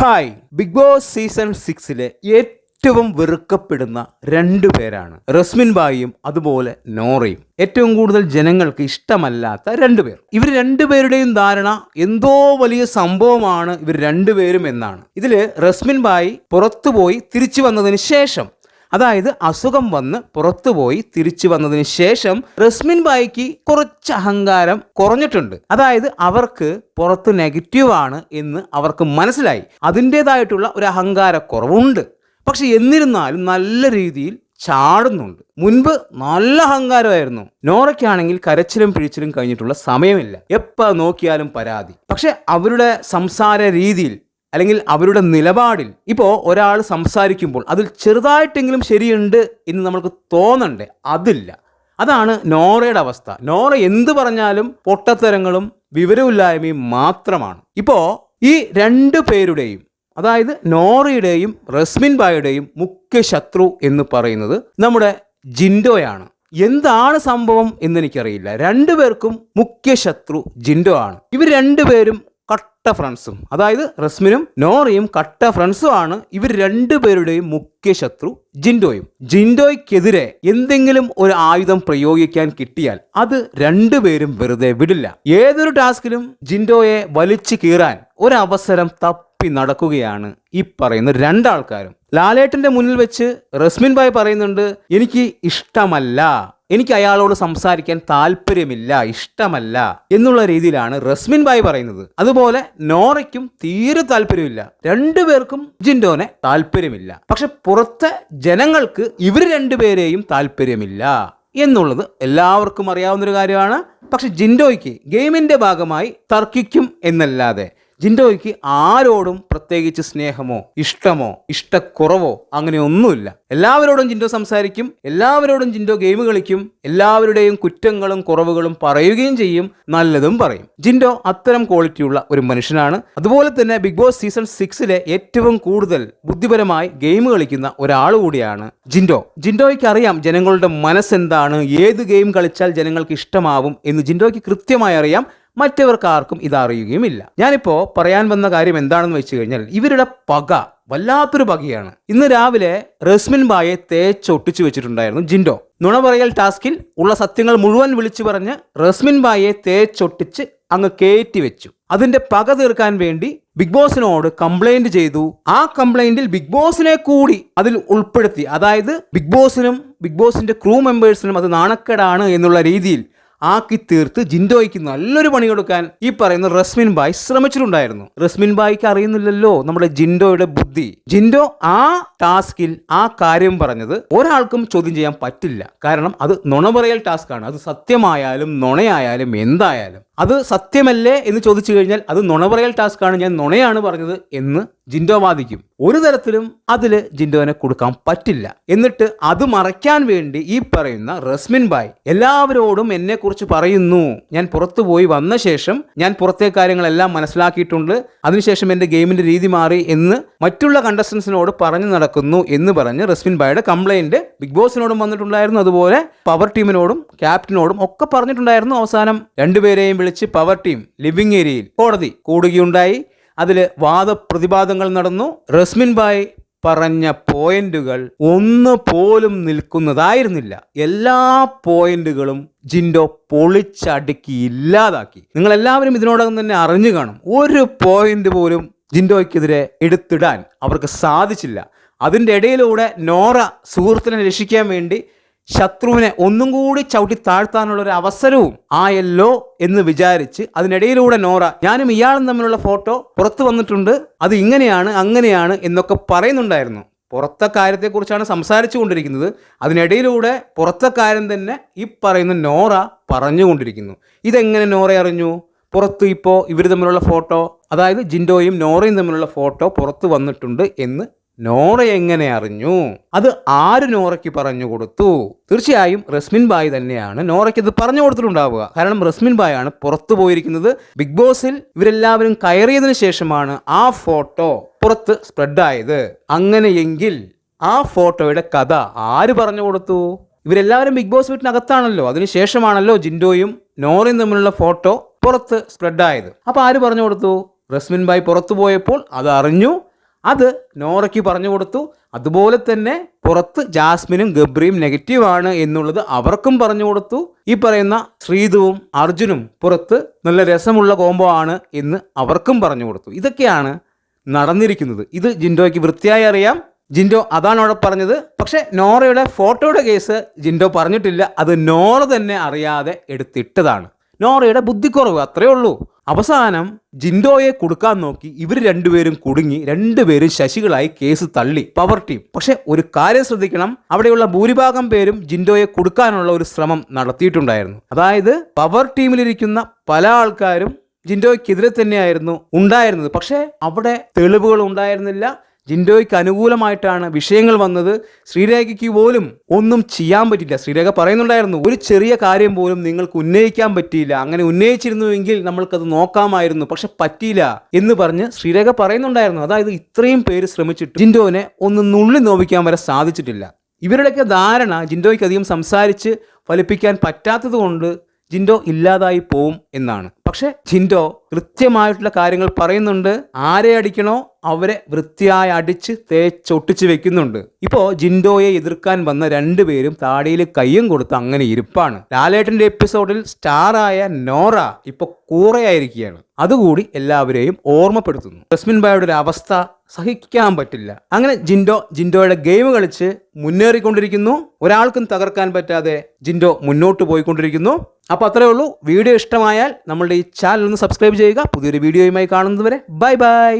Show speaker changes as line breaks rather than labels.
Hi big Boss season സിക്സിലെ ഏറ്റവും വെറുക്കപ്പെടുന്ന രണ്ടു പേരാണ്. റസ്മിൻ ബായിയും അതുപോലെ നോറയും. ഏറ്റവും കൂടുതൽ ജനങ്ങൾക്ക് ഇഷ്ടമല്ലാത്ത രണ്ടുപേർ ഇവർ രണ്ടുപേരുടെയും ധാരണ എന്തോ വലിയ സംഭവമാണ് ഇവർ രണ്ടുപേരും എന്നാണ്. ഇതിൽ റസ്മിൻ ബായി പുറത്തുപോയി തിരിച്ചു വന്നതിന് ശേഷം അതായത് അസുഖം വന്ന് പുറത്തുപോയി തിരിച്ചു വന്നതിന് ശേഷം റസ്മിൻ ബായിക്ക് കുറച്ച് അഹങ്കാരം കുറഞ്ഞിട്ടുണ്ട്. അതായത് അവർക്ക് പുറത്ത് ആണ് എന്ന് അവർക്ക് മനസ്സിലായി. അതിന്റെതായിട്ടുള്ള ഒരു അഹങ്കാരക്കുറവുണ്ട്. പക്ഷെ എന്നിരുന്നാലും നല്ല രീതിയിൽ ചാടുന്നുണ്ട്. മുൻപ് നല്ല അഹങ്കാരമായിരുന്നു. നോറയ്ക്കാണെങ്കിൽ കരച്ചിലും പിഴിച്ചിലും കഴിഞ്ഞിട്ടുള്ള സമയമില്ല. എപ്പോൾ നോക്കിയാലും പരാതി. പക്ഷെ അവരുടെ സംസാര രീതിയിൽ അല്ലെങ്കിൽ അവരുടെ നിലപാടിൽ ഇപ്പോൾ ഒരാൾ സംസാരിക്കുമ്പോൾ അതിൽ ചെറുതായിട്ടെങ്കിലും ശരിയുണ്ട് എന്ന് നമ്മൾക്ക് തോന്നണ്ടേ? അതില്ല. അതാണ് നോറയുടെ അവസ്ഥ. നോറ എന്ത് പറഞ്ഞാലും പൊട്ടത്തരങ്ങളും വിവരമില്ലായ്മയും മാത്രമാണ്. ഇപ്പോൾ ഈ രണ്ട് പേരുടെയും അതായത് നോറയുടെയും റസ്മിൻ ബായുടെയും മുഖ്യ ശത്രു എന്ന് പറയുന്നത് നമ്മുടെ ജിൻഡോയാണ്. എന്താണ് സംഭവം എന്നെനിക്കറിയില്ല. രണ്ടുപേർക്കും മുഖ്യ ശത്രു ജിൻഡോ ആണ്. ഇവർ രണ്ടുപേരും കട്ട ഫ്രണ്ട്സും. അതായത് റസ്മിനും നോറിയും കട്ട ഫ്രണ്ട്സും ആണ് ഇവർ രണ്ടുപേരുടെയും മുഖ്യ ശത്രു ജിൻഡോയും. ജിൻഡോയ്ക്കെതിരെ എന്തെങ്കിലും ഒരു ആയുധം പ്രയോഗിക്കാൻ കിട്ടിയാൽ അത് രണ്ടുപേരും വെറുതെ വിടില്ല. ഏതൊരു ടാസ്കിലും ജിൻഡോയെ വലിച്ചു കീറാൻ ഒരവസരം തപ്പി നടക്കുകയാണ് ഈ പറയുന്ന രണ്ടാൾക്കാരും. ലാലേട്ടന്റെ മുന്നിൽ വെച്ച് റസ്മിൻ ഭായ് പറയുന്നുണ്ട് എനിക്ക് ഇഷ്ടമല്ല എനിക്ക് അയാളോട് സംസാരിക്കാൻ താല്പര്യമില്ല ഇഷ്ടമല്ല എന്നുള്ള രീതിയിലാണ് റസ്മിൻ ബായ് പറയുന്നത്. അതുപോലെ നോറയ്ക്കും തീരെ താല്പര്യമില്ല. രണ്ടുപേർക്കും ജിൻഡോനെ താല്പര്യമില്ല. പക്ഷെ പുറത്തെ ജനങ്ങൾക്ക് ഇവർ രണ്ടുപേരെയും താല്പര്യമില്ല എന്നുള്ളത് എല്ലാവർക്കും അറിയാവുന്ന ഒരു കാര്യമാണ്. പക്ഷെ ജിൻഡോയ്ക്ക് ഗെയിമിന്റെ ഭാഗമായി തർക്കിക്കും എന്നല്ലാതെ ജിൻഡോയ്ക്ക് ആരോടും പ്രത്യേകിച്ച് സ്നേഹമോ ഇഷ്ടമോ ഇഷ്ടക്കുറവോ അങ്ങനെ ഒന്നുമില്ല. എല്ലാവരോടും ജിൻഡോ സംസാരിക്കും എല്ലാവരോടും ജിൻഡോ ഗെയിം കളിക്കും എല്ലാവരുടെയും കുറ്റങ്ങളും കുറവുകളും പറയുകയും ചെയ്യും നല്ലതും പറയും. ജിൻഡോ അത്തരം ക്വാളിറ്റിയുള്ള ഒരു മനുഷ്യനാണ്. അതുപോലെ തന്നെ ബിഗ് ബോസ് സീസൺ സിക്സിലെ ഏറ്റവും കൂടുതൽ ബുദ്ധിപരമായി ഗെയിം കളിക്കുന്ന ഒരാൾ കൂടിയാണ് ജിൻഡോ. ജിൻഡോയ്ക്ക് അറിയാം ജനങ്ങളുടെ മനസ്സെന്താണ് ഏത് ഗെയിം കളിച്ചാൽ ജനങ്ങൾക്ക് ഇഷ്ടമാവും എന്ന് ജിൻഡോയ്ക്ക് കൃത്യമായി അറിയാം. മറ്റവർക്ക് ആർക്കും ഇതറിയുകയുമില്ല. ഞാനിപ്പോൾ പറയാൻ വന്ന കാര്യം എന്താണെന്ന് വെച്ച് കഴിഞ്ഞാൽ ഇവരുടെ പക വല്ലാത്തൊരു പകയാണ്. ഇന്ന് രാവിലെ റസ്മിൻ ബായെ തേച്ചൊട്ടിച്ചു വെച്ചിട്ടുണ്ടായിരുന്നു ജിൻഡോ. നുണ പറയൽ ടാസ്കിൽ ഉള്ള സത്യങ്ങൾ മുഴുവൻ വിളിച്ചു പറഞ്ഞ് റസ്മിൻ ബായെ തേച്ചൊട്ടിച്ച് അങ്ങ് കയറ്റി വെച്ചു. അതിന്റെ പക തീർക്കാൻ വേണ്ടി ബിഗ് ബോസിനോട് കംപ്ലൈന്റ് ചെയ്തു. ആ കംപ്ലൈന്റിൽ ബിഗ് ബോസിനെ കൂടി അതിൽ ഉൾപ്പെടുത്തി. അതായത് ബിഗ് ബോസിനും ബിഗ് ബോസിന്റെ ക്രൂ മെമ്പേഴ്സിനും അത് നാണക്കേടാണ് എന്നുള്ള രീതിയിൽ ആക്കി തീർത്ത് ജിൻഡോയ്ക്ക് നല്ലൊരു പണി കൊടുക്കാൻ ഈ പറയുന്ന റസ്മിൻ ബായ് ശ്രമിച്ചിട്ടുണ്ടായിരുന്നു. റസ്മിൻ ബായിക്ക് അറിയുന്നില്ലല്ലോ നമ്മുടെ ജിൻഡോയുടെ ബുദ്ധി. ജിൻഡോ ആ ടാസ്കിൽ ആ കാര്യം പറഞ്ഞത് ഒരാൾക്കും ചോദ്യം ചെയ്യാൻ പറ്റില്ല. കാരണം അത് നുണ പറയൽ ടാസ്ക് ആണ് അത് സത്യമായാലും നുണയായാലും എന്തായാലും. അത് സത്യമല്ലേ എന്ന് ചോദിച്ചു കഴിഞ്ഞാൽ അത് നുണ പറയൽ ടാസ്ക് ആണ് ഞാൻ നുണയാണ് പറഞ്ഞത് എന്ന് ജിൻഡോ വാദിക്കും. ഒരു തരത്തിലും അതിൽ ജിൻഡോനെ കൊടുക്കാൻ പറ്റില്ല. എന്നിട്ട് അത് മറയ്ക്കാൻ വേണ്ടി ഈ പറയുന്ന റസ്മിൻ ബായ് എല്ലാവരോടും എന്നെക്കുറിച്ച് പറയുന്നു. ഞാൻ പുറത്തു പോയി വന്ന ശേഷം ഞാൻ പുറത്തെ കാര്യങ്ങളെല്ലാം മനസ്സിലാക്കിയിട്ടുണ്ട്. അതിനുശേഷം എന്റെ ഗെയിമിന്റെ രീതി മാറി എന്ന് മറ്റുള്ള കണ്ടസ്റ്റൻസിനോട് പറഞ്ഞു നടക്കുന്നു എന്ന് പറഞ്ഞ് റസ്മിൻ ബായുടെ കംപ്ലൈന്റ് ബിഗ് ബോസിനോടും വന്നിട്ടുണ്ടായിരുന്നു. അതുപോലെ പവർ ടീമിനോടും ക്യാപ്റ്റനോടും ഒക്കെ പറഞ്ഞിട്ടുണ്ടായിരുന്നു അവസാനം. രണ്ടുപേരെയും വിളിച്ച് പവർ ടീം ലിവിംഗ് ഏരിയയിൽ കോടതി കൂടുകയുണ്ടായി. അതിൽ വാദപ്രതിവാദങ്ങൾ നടന്നു. റസ്മിൻ ബായ് പറഞ്ഞ പോയിന്റുകൾ ഒന്ന് പോലും നിൽക്കുന്നതായിരുന്നില്ല. എല്ലാ പോയിന്റുകളും ജിൻഡോ പൊളിച്ചടുക്കി ഇല്ലാതാക്കി. നിങ്ങൾ എല്ലാവരും ഇതിനോടകം തന്നെ അറിഞ്ഞു കാണും. ഒരു പോയിന്റ് പോലും ജിൻഡോയ്ക്കെതിരെ എടുത്തിടാൻ അവർക്ക് സാധിച്ചില്ല. അതിന്റെ ഇടയിലൂടെ നോറ സുഹൃത്തിനെ രക്ഷിക്കാൻ വേണ്ടി ശത്രുവിനെ ഒന്നും കൂടി ചവിട്ടി താഴ്ത്താനുള്ള ഒരു അവസരവും ആയല്ലോ എന്ന് വിചാരിച്ച് അതിനിടയിലൂടെ നോറ ഞാനും ഇയാളും തമ്മിലുള്ള ഫോട്ടോ പുറത്തു വന്നിട്ടുണ്ട്. അത് ഇങ്ങനെയാണ് അങ്ങനെയാണ് എന്നൊക്കെ പറയുന്നുണ്ടായിരുന്നു. പുറത്തെ കാര്യത്തെക്കുറിച്ചാണ് സംസാരിച്ചു കൊണ്ടിരിക്കുന്നത് അതിനിടയിലൂടെ പുറത്തെ കാര്യം തന്നെ ഈ പറയുന്ന നോറ പറഞ്ഞുകൊണ്ടിരിക്കുന്നു. ഇതെങ്ങനെ നോറ അറിഞ്ഞു? പുറത്ത് ഇപ്പോൾ ഇവർ തമ്മിലുള്ള ഫോട്ടോ അതായത് ജിൻഡോയും നോറയും തമ്മിലുള്ള ഫോട്ടോ പുറത്ത് വന്നിട്ടുണ്ട് എന്ന് നോറ എങ്ങനെ അറിഞ്ഞു? അത് ആര് നോറയ്ക്ക് പറഞ്ഞു കൊടുത്തു? തീർച്ചയായും റസ്മിൻ ബായ് തന്നെയാണ് നോറയ്ക്ക് ഇത് പറഞ്ഞു കൊടുത്തിട്ടുണ്ടാവുക. കാരണം റസ്മിൻ ബായ് ആണ് പുറത്തു പോയിരിക്കുന്നത്. ബിഗ് ബോസിൽ ഇവരെല്ലാവരും കയറിയതിനു ശേഷമാണ് ആ ഫോട്ടോ പുറത്ത് സ്പ്രെഡായത്. അങ്ങനെയെങ്കിൽ ആ ഫോട്ടോയുടെ കഥ ആര് പറഞ്ഞു കൊടുത്തു? ഇവരെല്ലാവരും ബിഗ് ബോസ് വീട്ടിനകത്താണല്ലോ. അതിനുശേഷമാണല്ലോ ജിൻഡോയും നോറയും തമ്മിലുള്ള ഫോട്ടോ പുറത്ത് സ്പ്രെഡായത്. അപ്പോൾ ആര് പറഞ്ഞു കൊടുത്തു? റസ്മിൻ ബായ് പുറത്തു പോയപ്പോൾ അത് അറിഞ്ഞു അത് നോറയ്ക്ക് പറഞ്ഞു കൊടുത്തു. അതുപോലെ തന്നെ പുറത്ത് ജാസ്മിനും ഗബ്രിയും നെഗറ്റീവ് ആണ് എന്നുള്ളത് അവർക്കും പറഞ്ഞു കൊടുത്തു. ഈ പറയുന്ന ശ്രീതുവും അർജുനും പുറത്ത് നല്ല രസമുള്ള കോംബോ ആണ് എന്ന് അവർക്കും പറഞ്ഞു കൊടുത്തു. ഇതൊക്കെയാണ് നടന്നിരിക്കുന്നത്. ഇത് ജിൻഡോയ്ക്ക് വൃത്തിയായി അറിയാം. ജിൻഡോ അതാണ് അവിടെ പറഞ്ഞത്. പക്ഷേ നോറയുടെ ഫോട്ടോയുടെ കേസ് ജിൻഡോ പറഞ്ഞിട്ടില്ല. അത് നോറ തന്നെ അറിയാതെ എടുത്തിട്ടതാണ്. നോറയുടെ ബുദ്ധിക്കുറവ് അത്രയേ ഉള്ളൂ. അവസാനം ജിൻഡോയെ കൊടുക്കാൻ നോക്കി ഇവർ രണ്ടുപേരും കുടുങ്ങി രണ്ടുപേരും ശശികളായി കേസ് തള്ളി. പവർ ടീം പക്ഷെ ഒരു കാര്യം ശ്രദ്ധിക്കണം അവിടെയുള്ള ഭൂരിഭാഗം പേരും ജിൻഡോയെ കൊടുക്കാനുള്ള ഒരു ശ്രമം നടത്തിയിട്ടുണ്ടായിരുന്നു. അതായത് പവർ ടീമിലിരിക്കുന്ന പല ആൾക്കാരും ജിൻഡോയ്ക്കെതിരെ തന്നെയായിരുന്നു ഉണ്ടായിരുന്നത്. പക്ഷേ അവിടെ തെളിവുകൾ ഉണ്ടായിരുന്നില്ല. ജിൻഡോയ്ക്ക് അനുകൂലമായിട്ടാണ് വിഷയങ്ങൾ വന്നത്. ശ്രീരേഖയ്ക്ക് പോലും ഒന്നും ചെയ്യാൻ പറ്റില്ല. ശ്രീരേഖ പറയുന്നുണ്ടായിരുന്നു ഒരു ചെറിയ കാര്യം പോലും നിങ്ങൾക്ക് ഉന്നയിക്കാൻ പറ്റിയില്ല. അങ്ങനെ ഉന്നയിച്ചിരുന്നുവെങ്കിൽ നമ്മൾക്കത് നോക്കാമായിരുന്നു. പക്ഷെ പറ്റിയില്ല എന്ന് പറഞ്ഞ് ശ്രീരേഖ പറയുന്നുണ്ടായിരുന്നു. അതായത് ഇത്രയും പേര് ശ്രമിച്ചിട്ട് ജിൻഡോനെ ഒന്ന് നുള്ളി നോവിക്കാൻ വരെ സാധിച്ചിട്ടില്ല. ഇവരുടെയൊക്കെ ധാരണ ജിൻഡോയ്ക്ക് അധികം സംസാരിച്ച് ഫലിപ്പിക്കാൻ പറ്റാത്തത് കൊണ്ട് ജിൻഡോ ഇല്ലാതായി പോവും എന്നാണ്. പക്ഷേ ജിൻഡോ കൃത്യമായിട്ടുള്ള കാര്യങ്ങൾ പറയുന്നുണ്ട്. ആരെ അടിക്കണോ അവരെ വൃത്തിയായി അടിച്ച് തേച്ചൊട്ടിച്ച് വെക്കുന്നുണ്ട്. ഇപ്പോ ജിൻഡോയെ എതിർക്കാൻ വന്ന രണ്ടുപേരും താടിയിൽ കയ്യും കൊടുത്ത് അങ്ങനെ ഇരിപ്പാണ്. ലാലേട്ടന്റെ എപ്പിസോഡിൽ സ്റ്റാറായ നോറ ഇപ്പൊ കൂറയായിരിക്കുകയാണ്. അതുകൂടി എല്ലാവരെയും ഓർമ്മപ്പെടുത്തുന്നു. ജസ്മിൻ ബായുടെ ഒരു അവസ്ഥ സഹിക്കാൻ പറ്റില്ല. അങ്ങനെ ജിൻഡോ ജിൻഡോയുടെ ഗെയിം കളിച്ച് മുന്നേറിക്കൊണ്ടിരിക്കുന്നു. ഒരാൾക്കും തകർക്കാൻ പറ്റാതെ ജിൻഡോ മുന്നോട്ട് പോയിക്കൊണ്ടിരിക്കുന്നു. അപ്പോൾ അത്രേ ഉള്ളൂ. വീഡിയോ ഇഷ്ടമായാൽ നമ്മളുടെ ഈ ചാനൽ ഒന്ന് സബ്സ്ക്രൈബ് ചെയ്യുക. പുതിയൊരു വീഡിയോയുമായി കാണുന്നതുവരെ ബൈ ബൈ.